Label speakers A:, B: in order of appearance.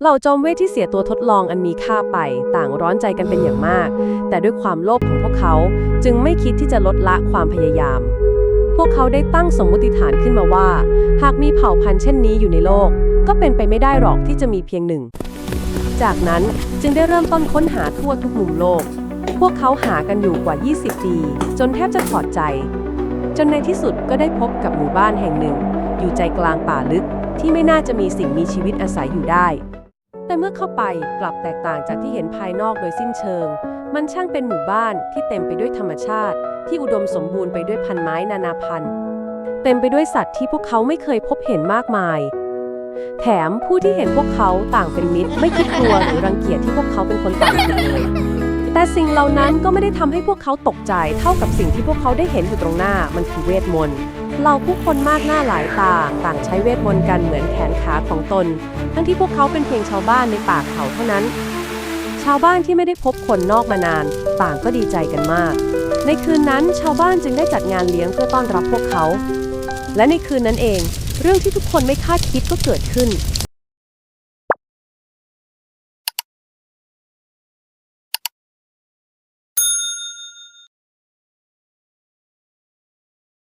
A: เหล่าจอมเวทที่เสียตัวทดลองอันมีค่าไปต่างร้อนใจกันเป็นอย่างมาก แต่ด้วยความโลภของพวกเขาจึงไม่คิดที่จะลดละความพยายาม พวกเขาได้ตั้งสมมติฐานขึ้นมาว่า หากมีเผ่าพันธุ์เช่นนี้อยู่ในโลก ก็เป็นไปไม่ได้หรอกที่จะมีเพียงหนึ่ง จากนั้นจึงได้เริ่มต้นค้นหาทั่วทุกมุมโลก พวกเขาหากันอยู่กว่า 20 ปี จนแทบจะถอดใจ จนในที่สุดก็ได้พบกับหมู่บ้านแห่งหนึ่ง อยู่ใจกลางป่าลึกที่ไม่น่าจะมีสิ่งมีชีวิตอาศัยอยู่ได้ แต่เมื่อเข้าไปกลับแตกต่างจากที่เห็นภายนอกโดยสิ้นเชิง มันช่างเป็นหมู่บ้านที่เต็มไปด้วยธรรมชาติ ที่อุดมสมบูรณ์ไปด้วยพันไม้นานาพันธุ์ เต็มไปด้วยสัตว์ที่พวกเขาไม่เคยพบเห็นมากมาย แถมผู้ที่เห็นพวกเขาต่างเป็นมิตร ไม่คิดกลัวหรือรังเกียจที่พวกเขาเป็นคนต่างกันเลยแต่สิ่งเหล่านั้นก็ไม่ได้ทำให้พวกเขาตกใจเท่ากับสิ่งที่พวกเขาได้เห็นอยู่ตรงหน้ามันคือเวทมนต์ เราผู้คนมากหน้าหลายตาต่างใช้เวทมนต์กันเหมือนแขนขาของตน ทั้งที่พวกเขาเป็นเพียงชาวบ้านในป่าเขาเท่านั้น ชาวบ้านที่ไม่ได้พบคนนอกมานาน ต่างก็ดีใจกันมาก ในคืนนั้นชาวบ้านจึงได้จัดงานเลี้ยงเพื่อต้อนรับพวกเขา และในคืนนั้นเอง เรื่องที่ทุกคนไม่คาดคิดก็เกิดขึ้น